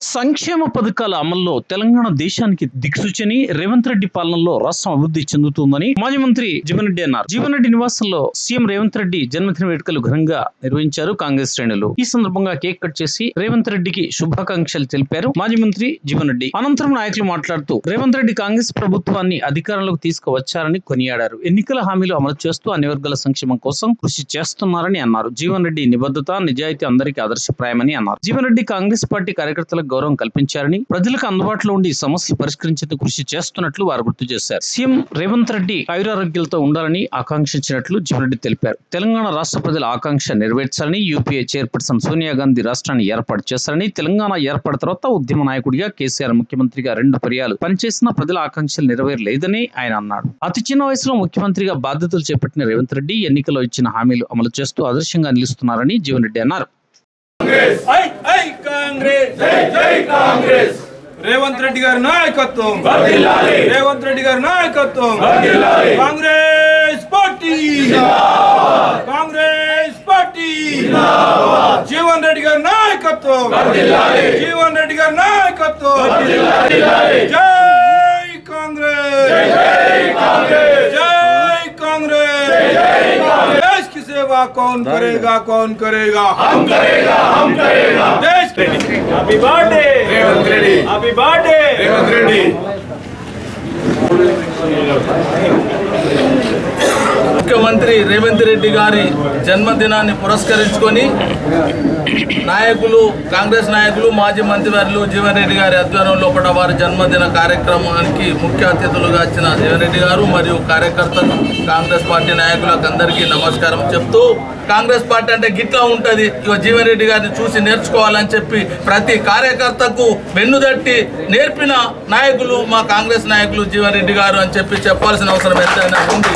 సంక్షేమ పథకాల అమల్లో తెలంగాణ దేశానికి దిక్సూచని రేవంత్ రెడ్డి పాలనలో రాష్ట్రం అభివృద్ధి చెందుతుందని మాజీ మంత్రి జీవన్ రెడ్డి అన్నారు. జీవన్ రెడ్డి నివాసంలో సీఎం రేవంత్ రెడ్డి జన్మదిన వేడుకలు ఘనంగా నిర్వహించారు కాంగ్రెస్ శ్రేణులు. ఈ సందర్భంగా కేక్ కట్ చేసి రేవంత్ రెడ్డికి శుభాకాంక్షలు తెలిపారు మాజీ మంత్రి జీవన్ రెడ్డి. అనంతరం నాయకులు మాట్లాడుతూ రేవంత్ రెడ్డి కాంగ్రెస్ ప్రభుత్వాన్ని అధికారంలోకి తీసుకువచ్చారని కొనియాడారు. ఎన్నికల హామీలు అమలు చేస్తూ అన్ని వర్గాల సంక్షేమం కోసం కృషి చేస్తున్నారని అన్నారు. జీవన్ రెడ్డి నిబద్ధత నిజాయితీ అందరికీ ఆదర్శప్రాయమని అన్నారు. జీవన్ రెడ్డి కాంగ్రెస్ పార్టీ ప్రజలకు గౌరవం కల్పించారని ప్రజలకు అందుబాటులో ఉండి సమస్యలు పరిష్కరించేందుకు కృషి చేస్తున్నట్లు వారు గుర్తు చేశారు. సీఎం రేవంత్ రెడ్డి ఆయురారోగ్యాలతో ఉండాలని ఆకాంక్షించినట్లు జీవన్ రెడ్డి తెలిపారు. తెలంగాణ రాష్ట్ర ప్రజల ఆకాంక్ష నెరవేర్చాలని యూపీఏ చైర్పర్సన్ సోనియా గాంధీ రాష్ట్రాన్ని ఏర్పాటు చేశారని తెలంగాణ ఏర్పడిన తర్వాత ఉద్యమ నాయకుడిగా కేసీఆర్ ముఖ్యమంత్రిగా రెండు పర్యాలు పనిచేసిన ప్రజల ఆకాంక్షలు నెరవేరలేదని ఆయన అన్నాడు. అతి చిన్న వయసులో ముఖ్యమంత్రిగా బాధ్యతలు చేపట్టిన రేవంత్ రెడ్డి ఎన్నికల్లో ఇచ్చిన హామీలు అమలు చేస్తూ ఆదర్శంగా నిలుస్తున్నారని జీవన్ రెడ్డి అన్నారు. ఐ ఐ కాంగ్రెస్. జై జై కాంగ్రెస్. రేవంత్ రెడ్డి గారి నాయకత్వం. రేవంత్ రెడ్డి గారి నాయకత్వం. కాంగ్రెస్ పార్టీ. కాంగ్రెస్ పార్టీ. జీవన్ రెడ్డి గారి నాయకత్వం. జీవన్ రెడ్డి గారి నాయకత్వం. జై కాంగ్రెస్. జై सेवा कौन करेगा कौन करेगा? हम करेगा हम करेगा। देश happy birthday Revanth Reddy happy birthday Revanth Reddy ముఖ్యమంత్రి రేవంత్ రెడ్డి గారి జన్మదినాన్ని పురస్కరించుకొని నాయకులు కాంగ్రెస్ నాయకులు మాజీ మంత్రివర్యులు జీవన్ రెడ్డి గారి ఆధ్వర్యంలో కూడా వారి జన్మదిన కార్యక్రమానికి ముఖ్య అతిథులుగా వచ్చిన జీవన్ రెడ్డి గారు మరియు కార్యకర్తలు కాంగ్రెస్ పార్టీ నాయకులకు అందరికీ నమస్కారం చెప్తూ కాంగ్రెస్ పార్టీ అంటే గిట్లా ఉంటుంది. ఇక జీవన్ రెడ్డి గారిని చూసి నేర్చుకోవాలని చెప్పి ప్రతి కార్యకర్తకు వెన్నుదట్టి నేర్పిన నాయకులు మా కాంగ్రెస్ నాయకులు జీవన్ రెడ్డి గారు అని చెప్పి చెప్పాల్సిన అవసరం ఎంతైనా ఉంది.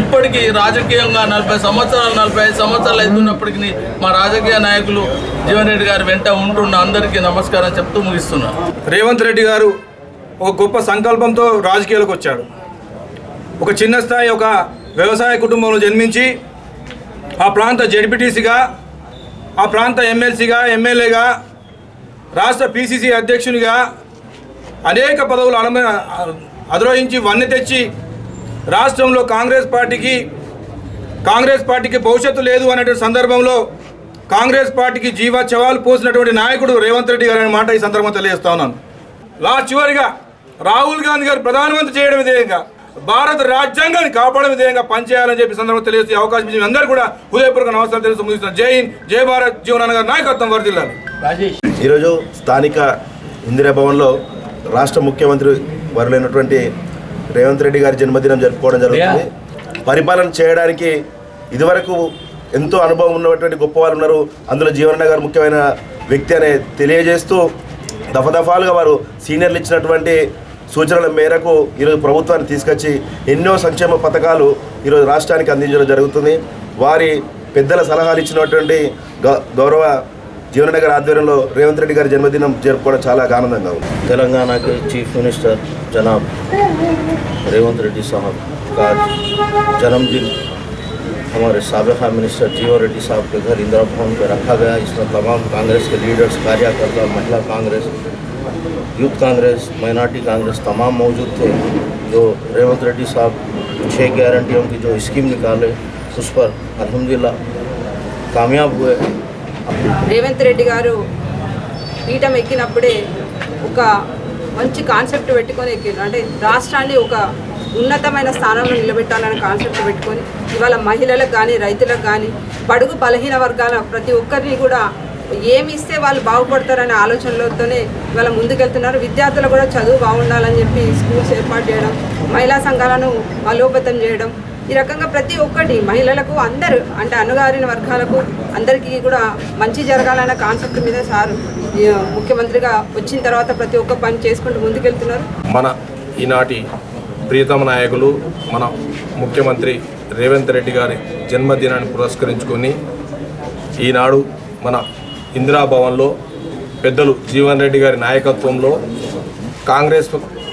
ఇప్పటికీ రాజకీయంగా నలభై సంవత్సరాలు నలభై ఐదు సంవత్సరాలు అవుతున్నప్పటికీ మా రాజకీయ నాయకులు జీవన్ రెడ్డి గారి వెంట ఉంటున్న అందరికీ నమస్కారం చెప్తూ ముగిస్తున్నాను రేవంత్ రెడ్డి గారు ఒక గొప్ప సంకల్పంతో రాజకీయాలకు వచ్చాడు. ఒక చిన్న స్థాయి ఒక వ్యవసాయ కుటుంబంలో జన్మించి ఆ ప్రాంత జడ్పీటీసీగా ఆ ప్రాంత ఎమ్మెల్సీగా ఎమ్మెల్యేగా రాష్ట్ర పిసిసి అధ్యక్షునిగా అనేక పదవులు అనుమ అధిరోహించి వన్నె తెచ్చి రాష్ట్రంలో కాంగ్రెస్ పార్టీకి కాంగ్రెస్ పార్టీకి భవిష్యత్తు లేదు అనేటువంటి సందర్భంలో కాంగ్రెస్ పార్టీకి జీవ చవాలు పోసినటువంటి నాయకుడు రేవంత్ రెడ్డి గారు అనే మాట ఈ సందర్భంగా తెలియజేస్తా ఉన్నాను. లాస్ట్ చివరిగా రాహుల్ గాంధీ గారు ప్రధానమంత్రి చేయడం విధేయంగా భారత రాజ్యాంగాన్ని కాపాడడం విధేయంగా పనిచేయాలని చెప్పి సందర్భంగా తెలియజేసే అవకాశం ఇచ్చిన అందరూ కూడా హృదయపూర్వక నమస్కారం తెలుస్తూ ముగిస్తున్నాను జై హింద్ జై భారత్ జీవనాన్న గారి నాయకత్వం వర్దిల్లాలి ఈరోజు స్థానిక ఇందిరా భవన్లో రాష్ట్ర ముఖ్యమంత్రి వరులైనటువంటి రేవంత్ రెడ్డి గారి జన్మదినం జరుపుకోవడం జరుగుతుంది. పరిపాలన చేయడానికి ఇదివరకు ఎంతో అనుభవం ఉన్నటువంటి గొప్ప వారు ఉన్నారు. అందులో జీవనన్న గారు ముఖ్యమైన వ్యక్తి అనే తెలియజేస్తూ దఫదఫాలుగా వారు సీనియర్లు ఇచ్చినటువంటి సూచనల మేరకు ఈరోజు ప్రభుత్వాన్ని తీసుకొచ్చి ఎన్నో సంక్షేమ పథకాలు ఈరోజు రాష్ట్రానికి అందించడం జరుగుతుంది వారి పెద్దల సలహాలు ఇచ్చినటువంటి గౌ- గౌరవ జీవననగర్ ఆధ్వర్యంలో రేవంత్ రెడ్డి గారి జన్మదినం జరుపుకోవడం చాలా ఆనందంగా ఉంది तेलंगाना के चीफ मिनिस्टर जनाब रेवंत रेड्डी साहब का जन्मदिन हमारे सबका मिनिस्टर जीवन रेड्डी साहब के घर इंदिरा भवन पर रखा गया इसमें तमाम कांग्रेस के लीडर्स कार्यकर्ता महिला कांग्रेस यूथ कांग्रेस माइनॉरिटी कांग्रेस तमाम मौजूद थे जो रेवंत रेड्डी साहब छः गारंटियों की जो स्कीम निकाले उस पर अल्हम्दुलिल्लाह कामयाब हुए రేవంత్ రెడ్డి గారు పీఠం ఎక్కినప్పుడే ఒక మంచి కాన్సెప్ట్ పెట్టుకొని ఎక్కిండ్రు అంటే రాష్ట్రాన్ని ఒక ఉన్నతమైన స్థానంలో నిలబెట్టాలనే కాన్సెప్ట్ పెట్టుకొని ఇవాళ మహిళలకు కానీ రైతులకు కానీ బడుగు బలహీన వర్గాల ప్రతి ఒక్కరిని కూడా ఏమి ఇస్తే వాళ్ళు బాగుపడతారనే ఆలోచనలతోనే ఇవాళ ముందుకెళ్తున్నారు. విద్యార్థులు కూడా చదువు బాగుండాలని చెప్పి స్కూల్స్ ఏర్పాటు చేయడం మహిళా సంఘాలను బలోపేతం చేయడం ఈ రకంగా ప్రతి ఒక్కటి మహిళలకు అందరూ అంటే అణగారిన వర్గాలకు అందరికీ కూడా మంచి జరగాలన్న కాన్సెప్ట్ మీద సార్ ఈ, ముఖ్యమంత్రిగా వచ్చిన తర్వాత ప్రతి ఒక్క పని చేసుకుంటూ ముందుకెళ్తున్నారు. మన ఈనాటి ప్రియతమ నాయకులు మన ముఖ్యమంత్రి రేవంత్ రెడ్డి గారి జన్మదినాన్ని పురస్కరించుకొని ఈనాడు మన ఇందిరాభవన్లో పెద్దలు జీవన్ రెడ్డి గారి నాయకత్వంలో కాంగ్రెస్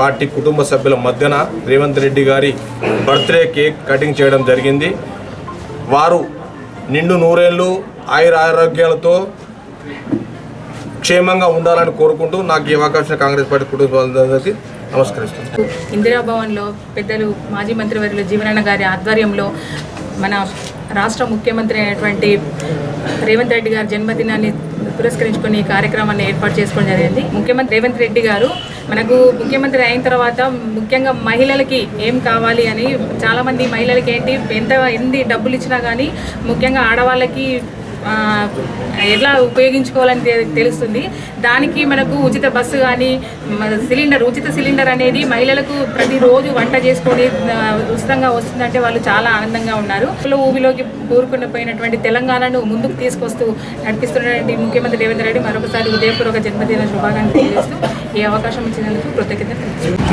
పార్టీ కుటుంబ సభ్యుల మధ్యన రేవంత్ రెడ్డి గారి బర్త్డే కేక్ కటింగ్ చేయడం జరిగింది. వారు నిండు నూరేళ్ళు ఆయుర ఆరోగ్యాలతో క్షేమంగా ఉండాలని కోరుకుంటూ నాకు ఈ అవకాశం కాంగ్రెస్ పార్టీ కుటుంబాలందరికీ నమస్కరిస్తున్నాను. ఇందిరాభవన్లో పెద్దలు మాజీ మంత్రివర్యులు జీవనన్న గారి ఆధ్వర్యంలో మన రాష్ట్ర ముఖ్యమంత్రి అయినటువంటి రేవంత్ రెడ్డి గారి జన్మదినాన్ని పురస్కరించుకొని ఈ కార్యక్రమాన్ని ఏర్పాటు చేసుకోవడం జరిగింది. ముఖ్యమంత్రి రేవంత్ రెడ్డి గారు మనకు ముఖ్యమంత్రి అయిన తర్వాత ముఖ్యంగా మహిళలకి ఏం కావాలి అని చాలామంది మహిళలకి ఏంటి ఎంత ఎన్ని డబ్బులు ఇచ్చినా కానీ ముఖ్యంగా ఆడవాళ్ళకి ఎట్లా ఉపయోగించుకోవాలని తెలుస్తుంది. దానికి మనకు ఉచిత బస్సు కానీ సిలిండర్ ఉచిత సిలిండర్ అనేది మహిళలకు ప్రతిరోజు వంట చేసుకొని ఉచితంగా వస్తుందంటే వాళ్ళు చాలా ఆనందంగా ఉన్నారు. ఊబిలోకి కూరుకుని పోయినటువంటి తెలంగాణను ముందుకు తీసుకొస్తూ నడిపిస్తున్నటువంటి ముఖ్యమంత్రి రేవంత్ రెడ్డి మరొకసారి ఉదయపూర్వక జన్మదిన శుభాకాంక్షలు తెలియజేస్తూ ఈ అవకాశం ఇచ్చినందుకు కృతజ్ఞత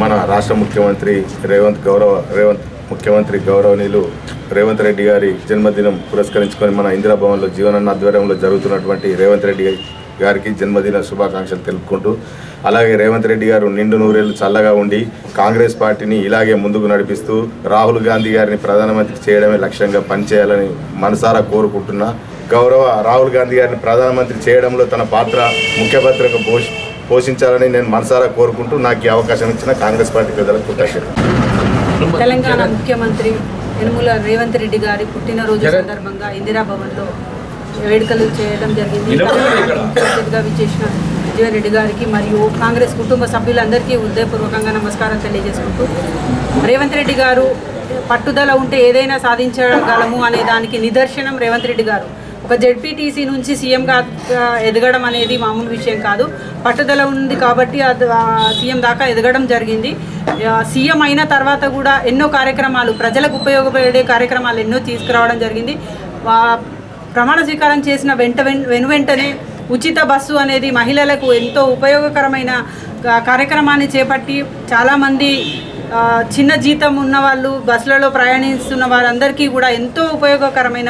మన రాష్ట్ర ముఖ్యమంత్రి రేవంత్ గౌరవ రేవంత్ ముఖ్యమంత్రి గౌరవనీయులు రేవంత్ రెడ్డి గారి జన్మదినం పురస్కరించుకొని మన ఇందిరాభవన్లో జీవనన్న ఆధ్వర్యంలో జరుగుతున్నటువంటి రేవంత్ రెడ్డి గారికి జన్మదిన శుభాకాంక్షలు తెలుపుకుంటూ అలాగే రేవంత్ రెడ్డి గారు నిండు నూరేళ్ళు చల్లగా ఉండి కాంగ్రెస్ పార్టీని ఇలాగే ముందుకు నడిపిస్తూ రాహుల్ గాంధీ గారిని ప్రధానమంత్రి చేయడమే లక్ష్యంగా పనిచేయాలని మనసారా కోరుకుంటున్నా. గౌరవ రాహుల్ గాంధీ గారిని ప్రధానమంత్రి చేయడంలో తన పాత్ర ముఖ్య పాత్రకు పోషి పోషించాలని నేను మనసారా కోరుకుంటూ నాకు ఈ అవకాశం ఇచ్చిన కాంగ్రెస్ పార్టీ పెద్దలకు కృతజ్ఞతలు. తెలంగాణ ముఖ్యమంత్రి యనుమల రేవంత్ రెడ్డి గారి పుట్టినరోజు సందర్భంగా ఇందిరా భవన్లో వేడుకలు చేయడం జరిగింది. విచ్చేసిన జీవన్ రెడ్డి గారికి మరియు కాంగ్రెస్ కుటుంబ సభ్యులందరికీ హృదయపూర్వకంగా నమస్కారం తెలియజేసుకుంటూ రేవంత్ రెడ్డి గారు పట్టుదల ఉంటే ఏదైనా సాధించగలము అనే దానికి నిదర్శనం రేవంత్ రెడ్డి గారు. ఒక జెడ్పీటీసీ నుంచి సీఎంగా ఎదగడం అనేది మామూలు విషయం కాదు. పట్టుదల ఉంది కాబట్టి అది సీఎం దాకా ఎదగడం జరిగింది. సీఎం అయిన తర్వాత కూడా ఎన్నో కార్యక్రమాలు ప్రజలకు ఉపయోగపడే కార్యక్రమాలు ఎన్నో తీసుకురావడం జరిగింది. ప్రమాణ స్వీకారం చేసిన వెంట వెన్- వెను వెంటనే ఉచిత బస్సు అనేది మహిళలకు ఎంతో ఉపయోగకరమైన కార్యక్రమాన్ని చేపట్టి చాలామంది చిన్న జీతం ఉన్న వాళ్ళు బస్సులలో ప్రయాణిస్తున్న వారందరికీ కూడా ఎంతో ఉపయోగకరమైన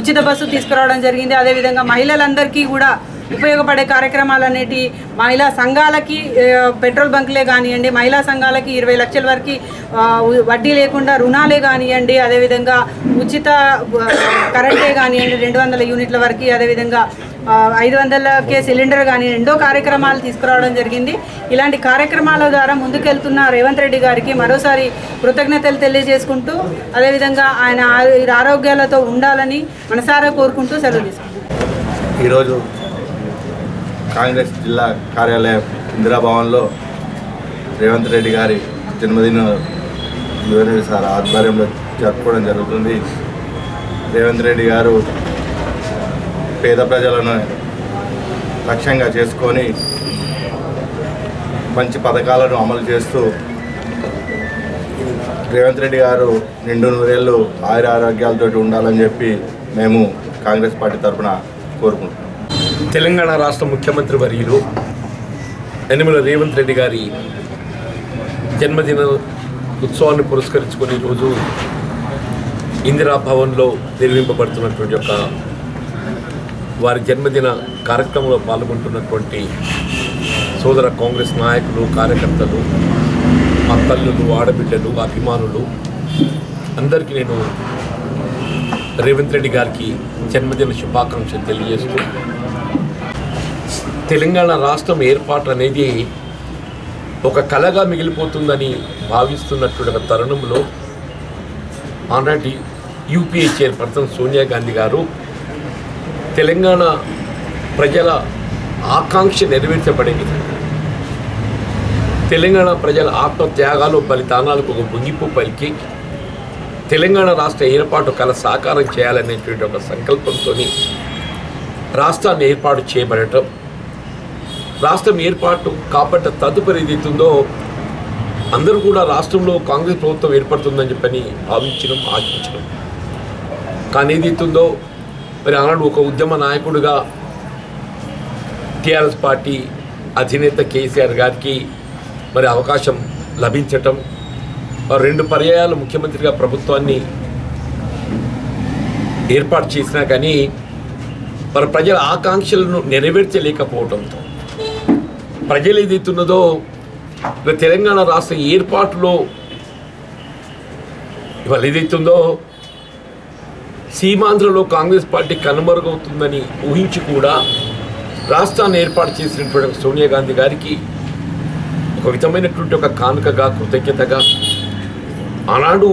ఉచిత బస్సు తీసుకురావడం జరిగింది. అదేవిధంగా మహిళలందరికీ కూడా ఉపయోగపడే కార్యక్రమాలు అనేటి మహిళా సంఘాలకి పెట్రోల్ బంక్లే కానివ్వండి మహిళా సంఘాలకి ఇరవై లక్షల వరకు వడ్డీ లేకుండా రుణాలే కానివ్వండి అదేవిధంగా ఉచిత కరెంటే కానివ్వండి రెండు వందల యూనిట్ల వరకు అదేవిధంగా ఐదు వందలకే సిలిండర్ కానీ ఎన్నో కార్యక్రమాలు తీసుకురావడం జరిగింది. ఇలాంటి కార్యక్రమాల ద్వారా ముందుకెళ్తున్న రేవంత్ రెడ్డి గారికి మరోసారి కృతజ్ఞతలు తెలియజేసుకుంటూ అదేవిధంగా ఆయన ఆరోగ్యాలతో ఉండాలని మనసారా కోరుకుంటూ సెలవు తీసుకుంటాం ఈరోజు కాంగ్రెస్ జిల్లా కార్యాలయం ఇందిరాభవన్లో రేవంత్ రెడ్డి గారి జన్మదిన సార్ ఆధ్వర్యంలో జరుపుకోవడం జరుగుతుంది. రేవంత్ రెడ్డి గారు పేద ప్రజలను లక్ష్యంగా చేసుకొని మంచి పథకాలను అమలు చేస్తూ రేవంత్ రెడ్డి గారు నిండు నూరేళ్ళు ఆయుర ఆరోగ్యాలతో ఉండాలని చెప్పి మేము కాంగ్రెస్ పార్టీ తరఫున కోరుకుంటున్నాం. తెలంగాణ రాష్ట్ర ముఖ్యమంత్రి వర్యులు యనమల రేవంత్ రెడ్డి గారి జన్మదిన ఉత్సవాన్ని పురస్కరించుకొని ఈరోజు ఇందిరా భవన్లో నిర్మింపబడుతున్నటువంటి ఒక వారి జన్మదిన కార్యక్రమంలో పాల్గొంటున్నటువంటి సోదర కాంగ్రెస్ నాయకులు కార్యకర్తలు మా తల్లులు ఆడబిడ్డలు అభిమానులు అందరికీ నేను రేవంత్ రెడ్డి గారికి జన్మదిన శుభాకాంక్షలు తెలియజేస్తూ తెలంగాణ రాష్ట్రం ఏర్పాటు అనేది ఒక కళగా మిగిలిపోతుందని భావిస్తున్నటువంటి ఒక తరుణంలో ఆనాటి యూపీఏ చైర్పర్సన్ సోనియా గాంధీ గారు తెలంగాణ ప్రజల ఆకాంక్ష నెరవేర్చబడింది. తెలంగాణ ప్రజల ఆత్మత్యాగాలు బలిదానాలకు ఒక ముగింపు పలికి. తెలంగాణ రాష్ట్ర ఏర్పాటు కళ సాకారం చేయాలనేటువంటి ఒక సంకల్పంతో రాష్ట్రాన్ని ఏర్పాటు చేయబడటం. రాష్ట్రం ఏర్పాటు కాబట్టి తదుపరి ఏదైతుందో అందరూ కూడా రాష్ట్రంలో కాంగ్రెస్ ప్రభుత్వం ఏర్పడుతుందని చెప్పని భావించడం ఆశించడం. కానీ ఏదైతుందో మరి ఆనాడు ఒక ఉద్యమ నాయకుడిగా టీఆర్ఎస్ పార్టీ అధినేత కేసీఆర్ గారికి మరి అవకాశం లభించటం మరి రెండు పర్యాయాలు ముఖ్యమంత్రిగా ప్రభుత్వాన్ని ఏర్పాటు చేసినా కానీ మరి ప్రజల ఆకాంక్షలను నెరవేర్చలేకపోవడంతో ప్రజలు ఏదైతున్నదో తెలంగాణ రాష్ట్ర ఏర్పాటులో ఇవాళ ఏదైతుందో సీమాంధ్రలో కాంగ్రెస్ పార్టీ కనుమరుగవుతుందని ఊహించి కూడా రాష్ట్రాన్ని ఏర్పాటు చేసినటువంటి సోనియా గాంధీ గారికి ఒక విధమైనటువంటి ఒక కానుకగా కృతజ్ఞతగా ఆనాడు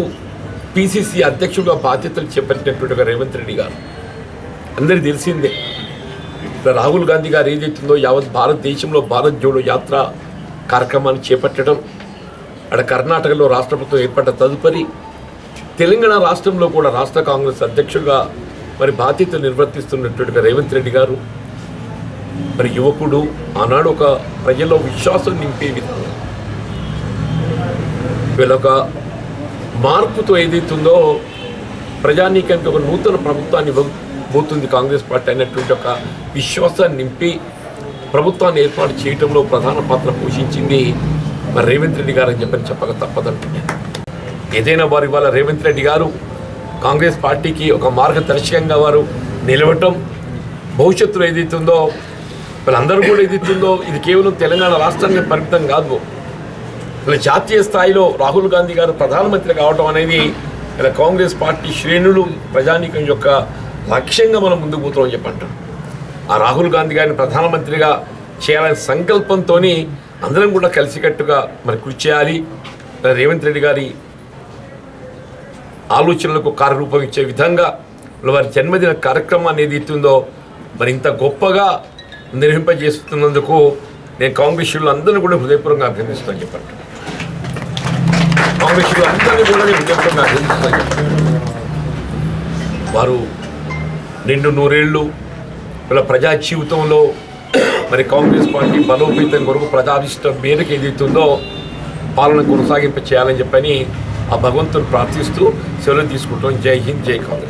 పిసిసి అధ్యక్షుడిగా బాధ్యతలు చేపట్టినటువంటి ఒక రేవంత్ రెడ్డి గారు. అందరికీ తెలిసిందే రాహుల్ గాంధీ గారు ఏదైతుందో యావత్ భారతదేశంలో భారత్ జోడో యాత్ర కార్యక్రమాన్ని చేపట్టడం అక్కడ కర్ణాటకలో రాష్ట్ర ప్రభుత్వం ఏర్పడ్డ తదుపరి తెలంగాణ రాష్ట్రంలో కూడా రాష్ట్ర కాంగ్రెస్ అధ్యక్షుడిగా మరి బాధ్యతలు నిర్వర్తిస్తున్నటువంటి రేవంత్ రెడ్డి గారు మరి యువకుడు ఆనాడు ఒక ప్రజల్లో విశ్వాసం నింపే విధంగా వీళ్ళొక మార్పుతో ఏదైతుందో ప్రజానీకానికి ఒక నూతన ప్రభుత్వాన్ని ఇవ్వబోతుంది కాంగ్రెస్ పార్టీ అనేటువంటి ఒక విశ్వాసాన్ని నింపి ప్రభుత్వాన్ని ఏర్పాటు చేయడంలో ప్రధాన పాత్ర పోషించింది మరి రేవంత్ రెడ్డి గారు అని చెప్పని చెప్పక తప్పదంటున్నాను ఏదైనా వారి ఇవాళ రేవంత్ రెడ్డి గారు కాంగ్రెస్ పార్టీకి ఒక మార్గదర్శకంగా వారు నిలవటం భవిష్యత్తులో ఏదైతుందో వీళ్ళందరూ కూడా ఏదైతుందో ఇది కేవలం తెలంగాణ రాష్ట్రానికి పరిమితం కాదు. ఇలా జాతీయ స్థాయిలో రాహుల్ గాంధీ గారు ప్రధానమంత్రి కావడం అనేది ఇలా కాంగ్రెస్ పార్టీ శ్రేణులు ప్రజానీకం యొక్క లక్ష్యంగా మనం ముందుకు పోతున్నాం చెప్పంటారు. ఆ రాహుల్ గాంధీ గారిని ప్రధానమంత్రిగా చేయాలనే సంకల్పంతో అందరం కూడా కలిసికట్టుగా మరి కృషి చేయాలి. రేవంత్ రెడ్డి గారి ఆలోచనలకు కార్యరూపం ఇచ్చే విధంగా వారి జన్మదిన కార్యక్రమం అనేది ఇస్తుందో మరి ఇంత గొప్పగా నిర్వహింపజేస్తున్నందుకు నేను కాంగ్రెస్లు అందరినీ కూడా హృదయపూర్వకంగా అభినందిస్తాను చెప్పండి కాంగ్రెస్లు అందరినీ కూడా నేను హృదయపూర్వకంగా అభినందిస్తాను చెప్పండి వారు నిండు నూరేళ్ళు ఇలా ప్రజా జీవితంలో మరి కాంగ్రెస్ పార్టీ బలోపేతం కొరకు ప్రజాభిష్టం మేరకు ఏదైతుందో పాలన కొనసాగింప చేయాలని చెప్పని ఆ భగవంతుని ప్రార్థిస్తూ సెలవు తీసుకుంటాం. జై హింద్ జై కాంగ్రెస్.